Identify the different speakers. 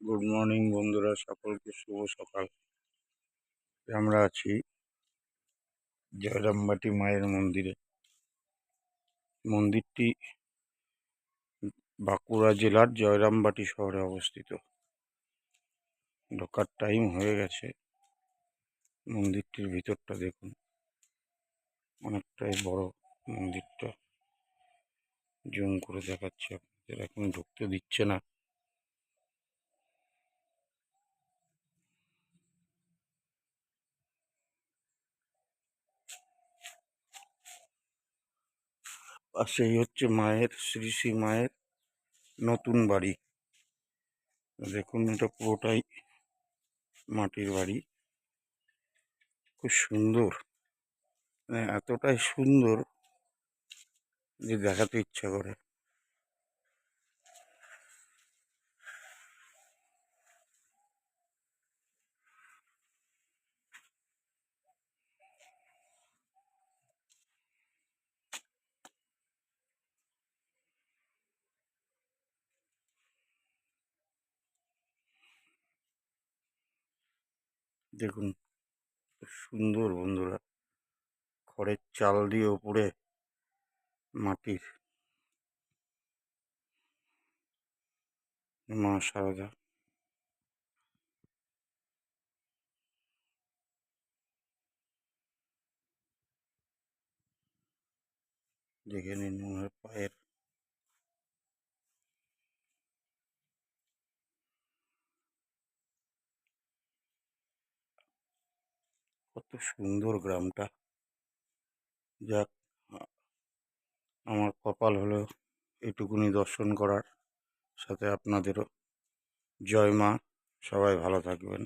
Speaker 1: Good morning বন্ধুরা, সকলকে শুভ সকাল। আমরা আছি জয়রামবাটি মায়ের মন্দিরে। মন্দিরটি বাঁকুড়া জেলার জয়রামবাটি শহরে অবস্থিত। ঢোকার টাইম হয়ে গেছে। মন্দিরটির ভিতরটা দেখুন। অনেকটাই বড় মন্দিরটা। জুম করে দেখাচ্ছে আপনাদের, এখন ঢুকতে দিচ্ছে না। পাশেই হচ্ছে মায়ের, শ্রী শ্রী মায়ের নতুন বাড়ি। দেখুন এটা পুরোটাই মাটির বাড়ি। খুব সুন্দর। মানে এতটাই সুন্দর যে দেখাতে ইচ্ছা করে। দেখুন সুন্দর বন্ধুরা। খড়ের চাল দিয়ে ওপরে মাটির মা সারদা। দেখে নিন পায়ের কত সুন্দর গ্রামটা। যাক, আমার কপাল হলো এটুকুনি দর্শন করার, সাথে আপনাদেরও। জয় মা, সবাই ভালো থাকবেন।